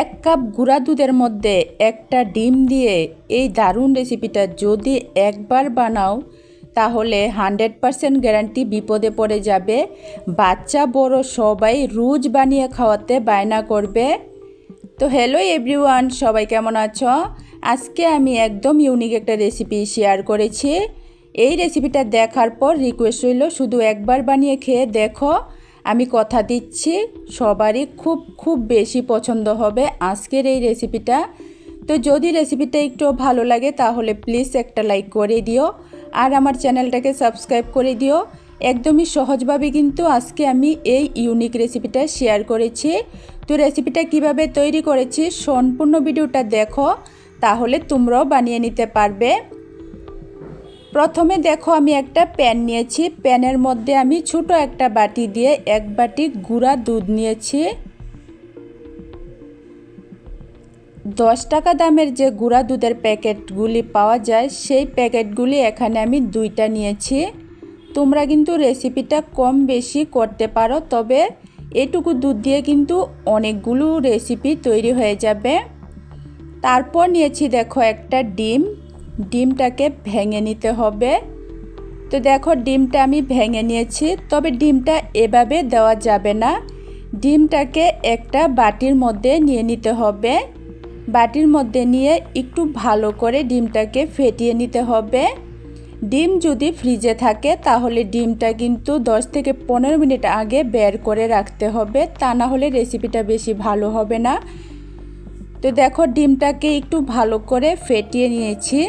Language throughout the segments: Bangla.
এক কাপ গুঁড়া দুধের মধ্যে একটা ডিম দিয়ে এই দারুণ রেসিপিটা যদি একবার বানাও, তাহলে হান্ড্রেড পারসেন্ট গ্যারান্টি বিপদে পড়ে যাবে। বাচ্চা, বড় সবাই রোজ বানিয়ে খাওয়াতে বায়না করবে। তো হ্যালো এভরিওয়ান, সবাই কেমন আছো? আজকে আমি একদম ইউনিক একটা রেসিপি শেয়ার করেছি। এই রেসিপিটা দেখার পর রিকোয়েস্ট রইল শুধু একবার বানিয়ে খেয়ে দেখো। আমি কথা দিচ্ছি, সবারই খুব খুব বেশি পছন্দ হবে আজকের এই রেসিপিটা তো যদি রেসিপিটা একটু ভালো লাগে, তাহলে প্লিজ একটা লাইক করে দিও আর আমার চ্যানেলটাকে সাবস্ক্রাইব করে দিও। একদমই সহজভাবে কিন্তু আজকে আমি এই ইউনিক রেসিপিটা শেয়ার করেছি। তো রেসিপিটা কীভাবে তৈরি করেছি, সম্পূর্ণ ভিডিওটা দেখো, তাহলে তোমরাও বানিয়ে নিতে পারবে। প্রথমে দেখো আমি একটা প্যান নিয়েছি। প্যানের মধ্যে আমি ছোট একটা বাটি দিয়ে এক বাটি গুঁড়া দুধ নিয়েছি। দশ টাকা দামের যে গুঁড়া দুধের প্যাকেটগুলি পাওয়া যায়, সেই প্যাকেটগুলি এখানে আমি দুইটা নিয়েছি। তোমরা কিন্তু রেসিপিটা কম বেশি করতে পারো, তবে এটুকু দুধ দিয়ে কিন্তু অনেকগুলো রেসিপি তৈরি হয়ে যাবে। তারপর নিয়েছি দেখো একটা ডিম। ডিমটাকে ভেঙে নিতে হবে। তো দেখো, ডিমটা আমি ভেঙে নিয়েছি, তবে ডিমটা এভাবে দেওয়া যাবে না। ডিমটাকে একটা বাটির মধ্যে নিয়ে নিতে হবে। বাটির মধ্যে নিয়ে একটু ভালো করে ডিমটাকে ফেটিয়ে নিতে হবে। ডিম যদি ফ্রিজে থাকে, তাহলে ডিমটা কিন্তু 10 থেকে পনেরো মিনিট আগে বের করে রাখতে হবে। তা না হলে রেসিপিটা বেশি ভালো হবে না। তো দেখো ডিমটাকে একটু ভালো করে ফেটিয়ে নিয়েছি।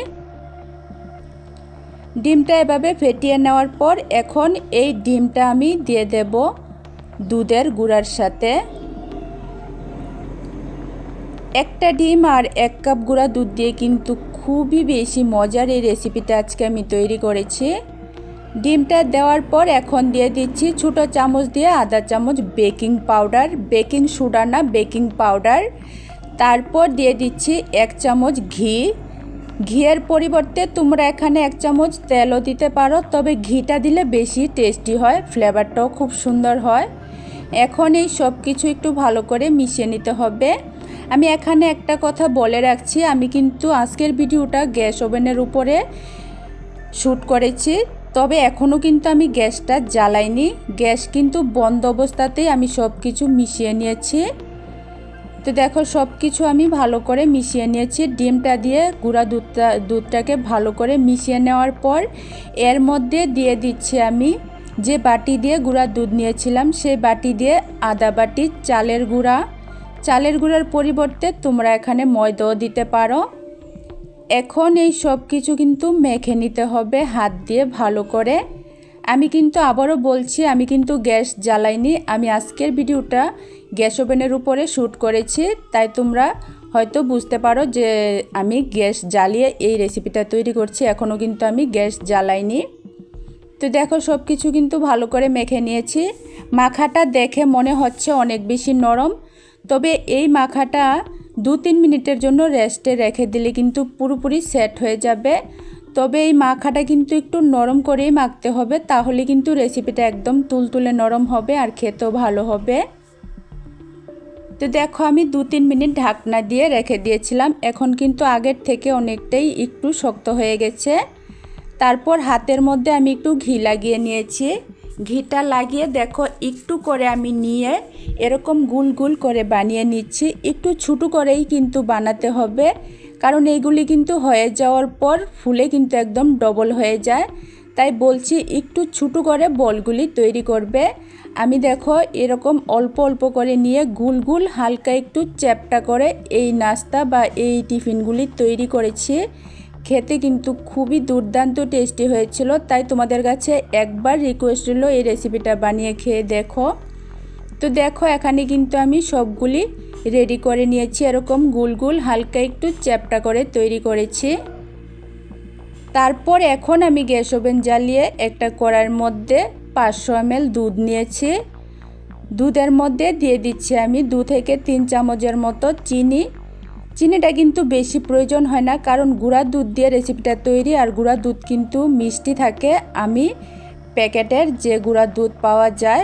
ডিমটা এভাবে ফেটিয়ে নেওয়ার পর এখন এই ডিমটা আমি দিয়ে দেব দুধের গুঁড়ার সাথে। একটা ডিম আর এক কাপ গুঁড়া দুধ দিয়ে কিন্তু খুবই বেশি মজার এই রেসিপিটা আজকে আমি তৈরি করেছি। ডিমটা দেওয়ার পর এখন দিয়ে দিচ্ছি ছোটো চামচ দিয়ে আধা চামচ বেকিং পাউডার, বেকিং সোডা না, বেকিং পাউডার। তারপর দিয়ে দিচ্ছি এক চামচ ঘি। ঘিয়ের পরিবর্তে তোমরা এখানে এক চামচ তেলও দিতে পারো, তবে ঘিটা দিলে বেশি টেস্টি হয় ফ্লেভারটাও খুব সুন্দর হয়। এখন এই সব কিছু একটু ভালো করে মিশিয়ে নিতে হবে। আমি এখানে একটা কথা বলে রাখছি, আমি কিন্তু আজকের ভিডিওটা গ্যাস ওভেনের উপরে শ্যুট করেছি, তবে এখনও কিন্তু আমি গ্যাসটা জ্বালাইনি। গ্যাস কিন্তু বন্ধ অবস্থাতেই আমি সব কিছু মিশিয়ে নিয়েছি। তো দেখো সব কিছু আমি ভালো করে মিশিয়ে নিয়েছি। ডিমটা দিয়ে, গুঁড়া দুধটা, দুধটাকে ভালো করে মিশিয়ে নেওয়ার পর এর মধ্যে দিয়ে দিচ্ছি আমি যে বাটি দিয়ে গুঁড়া দুধ নিয়েছিলাম, সেই বাটি দিয়ে আদা বাটি, চালের গুঁড়া। চালের গুঁড়ার পরিবর্তে তোমরা এখানে ময়দাও দিতে পারো। এখন এই সব কিছু কিন্তু মেখে নিতে হবে হাত দিয়ে ভালো করে। আমি কিন্তু আবারও বলছি, আমি কিন্তু গ্যাস জ্বালাইনি। আমি আজকের ভিডিওটা গ্যাস ওভেনের উপরে শ্যুট করেছি, তাই তোমরা হয়তো বুঝতে পারো যে আমি গ্যাস জ্বালিয়ে এই রেসিপিটা তৈরি করছি। এখনও কিন্তু আমি গ্যাস জ্বালাইনি। তো দেখো সব কিছু কিন্তু ভালো করে মেখে নিয়েছি। মাখাটা দেখে মনে হচ্ছে অনেক বেশি নরম। তবে এই মাখাটা দু তিন মিনিটের জন্য রেস্টে রেখে দিলে কিন্তু পুরোপুরি সেট হয়ে যাবে। তবে এই মাখাটা কিন্তু একটু নরম করেই মাখতে হবে, তাহলে কিন্তু রেসিপিটা একদম তুলতুলে নরম হবে আর খেতেও ভালো হবে। তো দেখো আমি দু তিন মিনিট ঢাকনা দিয়ে রেখে দিয়েছিলাম। এখন কিন্তু আগের থেকে অনেকটাই একটু শক্ত হয়ে গেছে। তারপর হাতের মধ্যে আমি একটু ঘি লাগিয়ে নিয়েছি। ঘিটা লাগিয়ে দেখো একটু করে আমি নিয়ে এরকম গুল গুল করে বানিয়ে নিচ্ছি। একটু ছোটো করেই কিন্তু বানাতে হবে। কারণ এইগুলি কিন্তু হয়ে যাওয়ার পর ফুলে কিন্তু একদম ডবল হয়ে যায়। তাই বলছি একটু ছোটো করে বলগুলি তৈরি করবে। আমি দেখো এরকম অল্প অল্প করে নিয়ে গুল গুল হালকা একটু চ্যাপটা করে এই নাস্তা বা এই টিফিনগুলি তৈরি করেছি। খেতে কিন্তু খুবই দুর্দান্ত টেস্টি হয়েছিল, তাই তোমাদের কাছে একবার রিকোয়েস্ট হলো এই রেসিপিটা বানিয়ে খেয়ে দেখো। তো দেখো এখানে কিন্তু আমি সবগুলি রেডি করে নিয়েছি, এরকম গুল গুল হালকা একটু চ্যাপটা করে তৈরি করেছি। তারপর এখন আমি গ্যাস ওভেন জ্বালিয়ে একটা কড়ার মধ্যে পাঁচশো এমএল দুধ নিয়েছি। দুধের মধ্যে দিয়ে দিচ্ছি আমি দু থেকে তিন চামচের মতো চিনি। চিনিটা কিন্তু বেশি প্রয়োজন হয় না, কারণ গুঁড়া দুধ দিয়ে রেসিপিটা তৈরি আর গুঁড়া দুধ কিন্তু মিষ্টি থাকে। আমি প্যাকেটের যে গুঁড়া দুধ পাওয়া যায়,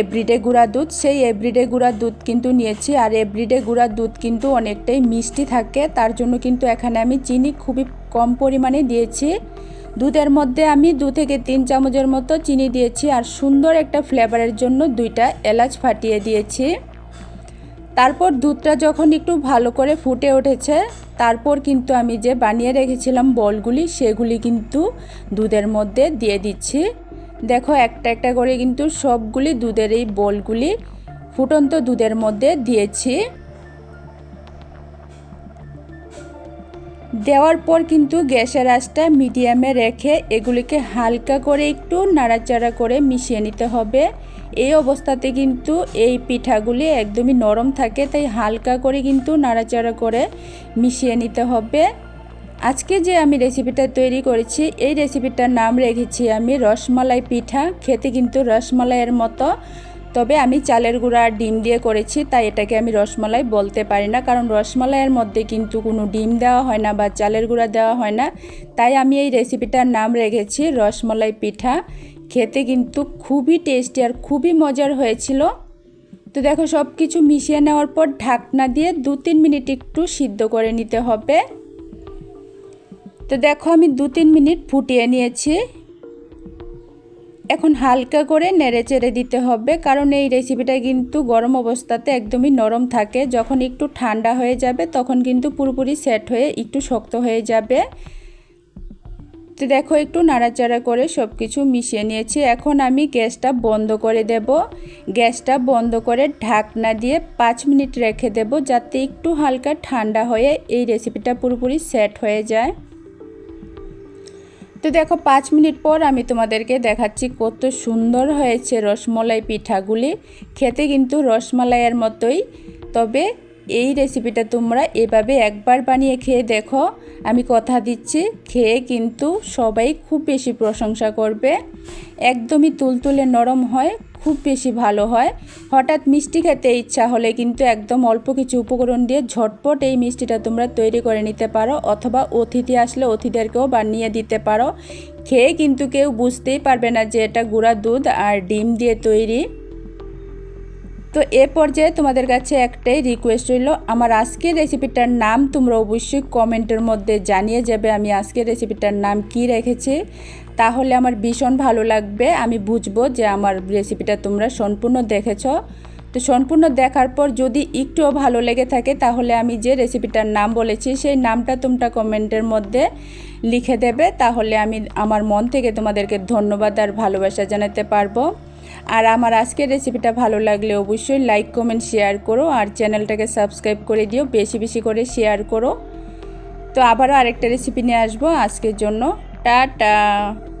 এভরিডে গুঁড়া দুধ, সেই এভরিডে গুঁড়া দুধ কিন্তু নিয়েছি আর এভরিডে গুঁড়া দুধ কিন্তু অনেকটাই মিষ্টি থাকে। তার জন্য কিন্তু এখানে আমি চিনি খুবই কম পরিমাণে দিয়েছি। দুধের মধ্যে আমি দু থেকে তিন চামচের মতো চিনি দিয়েছি আর সুন্দর একটা ফ্লেভারের জন্য দুইটা এলাচ ফাটিয়ে দিয়েছি। তারপর দুধটা যখন একটু ভালো করে ফুটে উঠেছে, তারপর কিন্তু আমি যে বানিয়ে রেখেছিলাম বলগুলি, সেগুলি কিন্তু দুধের মধ্যে দিয়ে দিচ্ছি। দেখো, একটা একটা করে কিন্তু সবগুলি দুধের এই বলগুলি ফুটন্ত দুধের মধ্যে দিয়েছি। দেওয়ার পর কিন্তু গ্যাসের আঁচটা মিডিয়ামে রেখে এগুলিকে হালকা করে একটু নাড়াচাড়া করে মিশিয়ে নিতে হবে। এই অবস্থাতে কিন্তু এই পিঠাগুলি একদমই নরম থাকে, তাই হালকা করে কিন্তু নাড়াচাড়া করে মিশিয়ে নিতে হবে। আজকে যে আমি রেসিপিটা তৈরি করেছি, এই রেসিপিটার নাম রেখেছি আমি রসমালাই পিঠা। খেতে কিন্তু রসমালাইয়ের মতো তবে আমি চালের গুঁড়া আর ডিম দিয়ে করেছি, তাই এটাকে আমি রসমালাই বলতে পারি না। কারণ রসমালাইয়ের মধ্যে কিন্তু কোনো ডিম দেওয়া হয় না বা চালের গুঁড়া দেওয়া হয় না। তাই আমি এই রেসিপিটার নাম রেখেছি, রসমালাই পিঠা। খেতে কিন্তু খুবই টেস্টি আর খুবই মজার হয়েছিল। তো দেখো সব কিছু মিশিয়ে নেওয়ার পর ঢাকনা দিয়ে দু তিন মিনিট একটু সিদ্ধ করে নিতে হবে। তো দেখো, আমি দু তিন মিনিট ফুটিয়ে নিয়েছি। এখন হালকা করে নেড়ে চেড়ে দিতে হবে, কারণ এই রেসিপিটা কিন্তু গরম অবস্থাতে একদমই নরম থাকে। যখন একটু ঠান্ডা হয়ে যাবে, তখন কিন্তু পুরোপুরি সেট হয়ে একটু শক্ত হয়ে যাবে। তো দেখো, একটু নাড়াচাড়া করে সব কিছু মিশিয়ে নিয়েছি। এখন আমি গ্যাসটা বন্ধ করে দেব। গ্যাসটা বন্ধ করে ঢাকনা দিয়ে পাঁচ মিনিট রেখে দেব, যাতে একটু হালকা ঠান্ডা হয়ে এই রেসিপিটা পুরোপুরি সেট হয়ে যায়। তো দেখো, পাঁচ মিনিট পর আমি তোমাদেরকে দেখাচ্ছি কত সুন্দর হয়েছে রসমলাই পিঠাগুলি। খেতে কিন্তু রসমালাইয়ের মতোই। তবে এই রেসিপিটা তোমরা এভাবে একবার বানিয়ে খেয়ে দেখো। আমি কথা দিচ্ছি, খেয়ে কিন্তু সবাই খুব বেশি প্রশংসা করবে। একদমই তুলতুলে নরম হয়। খুব বেশি ভালো হয়। হঠাৎ মিষ্টি খেতে ইচ্ছা হলে কিন্তু একদম অল্প কিছু উপকরণ দিয়ে ঝটপট এই মিষ্টিটা তোমরা তৈরি করে নিতে পারো অথবা অতিথি আসলে অতিথিদেরকেও বানিয়ে দিতে পারো। খেয়ে কিন্তু কেউ বুঝতেই পারবে না যে এটা গুঁড়া দুধ আর ডিম দিয়ে তৈরি। তো এ পর্যায়ে তোমাদের কাছে একটাই রিকোয়েস্ট রইল, আমার আজকের রেসিপিটার নাম তোমরা অবশ্যই কমেন্টের মধ্যে জানিয়ে যাবে আমি আজকের রেসিপিটার নাম কি রেখেছি। তাহলে আমার ভীষণ ভালো লাগবে। আমি বুঝব যে আমার রেসিপিটা তোমরা সম্পূর্ণ দেখেছ। তো সম্পূর্ণ দেখার পর যদি একটুও ভালো লেগে থাকে, তাহলে আমি যে রেসিপিটার নাম বলেছি, সেই নামটা তোমরা কমেন্টের মধ্যে লিখে দেবে। তাহলে আমি আমার মন থেকে তোমাদেরকে ধন্যবাদ আর ভালোবাসা জানাতে পারব। আর আমার আজকের রেসিপিটা ভালো লাগলে অবশ্যই লাইক কমেন্ট শেয়ার করো আর চ্যানেলটাকে সাবস্ক্রাইব করে দিও, বেশি বেশি করে শেয়ার করো। তো আবারও আরেকটা রেসিপি নিয়ে আসব আজকের জন্য। Ta-ta.